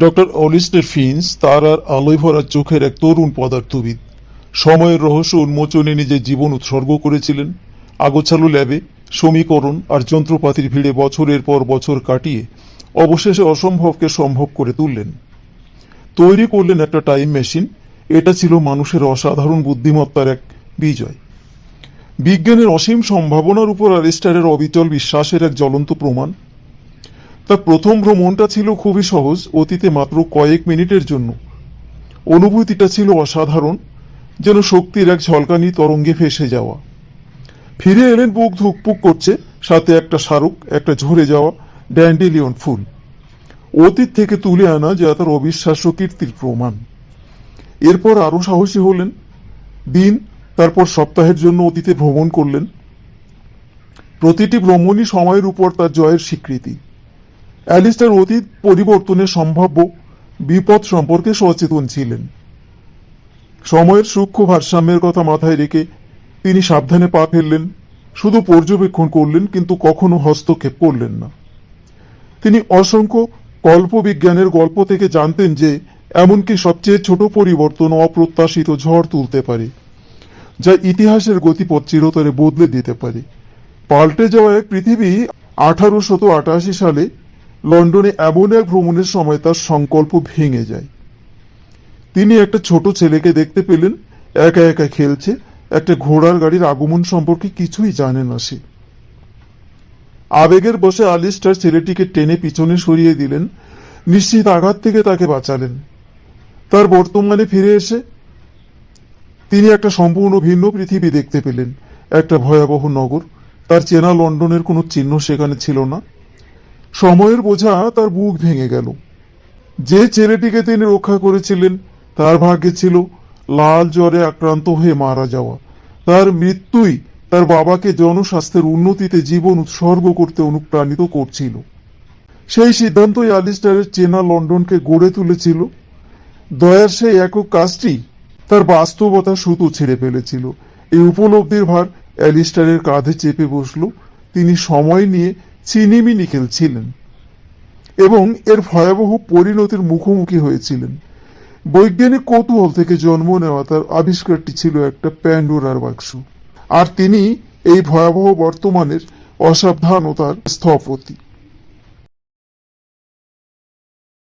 Doctor অলিস্টার ফিন্স তার আর আলোয় ভরা চোখের এক তরুণ পদার্থবিদ। সময়ের রহস্য উন্মোচনে নিজের জীবন উৎসর্গ করেছিলেন। আগোছালো ল্যাবে সমীকরণ আর যন্ত্রপাতির ভিড়ে বছরের পর বছর কাটিয়ে অবশেষে অসম্ভবকে সম্ভব করে তুললেন। তৈরি করলেন একটা টাইম মেশিন, এটা ছিল মানুষের অসাধারণ বুদ্ধিমত্তার এক বিজয়। বিজ্ঞানের অসীম সম্ভাবনার উপর অ্যারিস্টারের অবিচল বিশ্বাসের এক জ্বলন্ত প্রমাণ। তার প্রথম ভ্রমণটা ছিল খুবই সহজ, অতীতে মাত্র কয়েক মিনিটের জন্য। অনুভূতিটা ছিল অসাধারণ, যেন শক্তির এক ঝলকানি তরঙ্গে ভেসে যাওয়া। ফিরে এলেন বুক ধুকপুক করছে, সাথে একটা শাহরুখ, একটা ঝরে যাওয়া ড্যান্ডেলিয়ন ফুল। অতীত থেকে তুলে আনা যা তার অবিশ্বাস্য কীর্তির প্রমাণ। এরপর আরও সাহসী হলেন, দিন, তারপর সপ্তাহের জন্য অতীতে ভ্রমণ করলেন। প্রতিটি ভ্রমণই সময়ের উপর তার জয়ের স্বীকৃতি। অ্যালিস্টার অতীত পরিবর্তনের সম্ভাব্য বিপদ সম্পর্কে সচেতন ছিলেন। সময়ের সূক্ষ্ম ভারসাম্যের কথা মাথায় রেখে তিনি সাবধানে পা ফেললেন, শুধু পর্যবেক্ষণ করলেন কিন্তু কখনো হস্তক্ষেপ করলেন না। তিনি অসংখ্য কল্পবিজ্ঞানের গল্প থেকে জানতেন যে, এমনকি সবচেয়ে ছোট পরিবর্তন অপ্রত্যাশিত ঝড় তুলতে পারে, যা ইতিহাসের গতিপথ চিরতরে বদলে দিতে পারে। পাল্টে যাওয়া এক পৃথিবী আঠারোশত আটাশি সালে লন্ডনে এমন এক ভ্রমণের সময় তার সংকল্প ভেঙে যায়। তিনি একটা ছোট ছেলেকে দেখতে পেলেন, একা একা খেলছে, একটা ঘোড়ার গাড়ির আগমন সম্পর্কে কিছুই জানে না সে। আবেগের বসে আলিস্টার ছেলেটিকে টেনে পিছনে সরিয়ে দিলেন, নিশ্চিত আঘাত থেকে তাকে বাঁচালেন। তার বর্তমানে ফিরে এসে তিনি একটা সম্পূর্ণ ভিন্ন পৃথিবী দেখতে পেলেন, একটা ভয়াবহ নগর। তার চেনা লন্ডনের কোনো চিহ্ন সেখানে ছিল না। সময়ের বোঝা তার বুক ভেঙে গেল। যে ছেলেটিকে তিনি রক্ষা করেছিলেন, তার ভাগ্যে ছিল লাল জ্বরে আক্রান্ত হয়ে মারা যাওয়া। তার মৃত্যুই তার বাবাকে জনস্বাস্থ্যের উন্নতিতে জীবন উৎসর্গ করতে অনুপ্রাণিত করছিল। সেই সিদ্ধান্তই আলিস্টারের চেনা লন্ডনকে গড়ে তুলেছিল। দয়ার সেই একক কাজটি তার বাস্তবতা সুতো ছেড়ে ফেলেছিল। এই উপলব্ধির ভার অ্যালিস্টারের কাঁধে চেপে বসল। তিনি সময় নিয়ে চিনিমিনি খেলছিলেন এবং এর ভয়াবহ পরিণতির মুখোমুখি হয়েছিলেন। বৈজ্ঞানিক কৌতূহল থেকে জন্ম নেওয়া তার আবিষ্কারটি ছিল একটা প্যান্ডোরার বাক্স। আর তিনি এই ভয়াবহ বর্তমানের অসাবধানতার স্থপতি।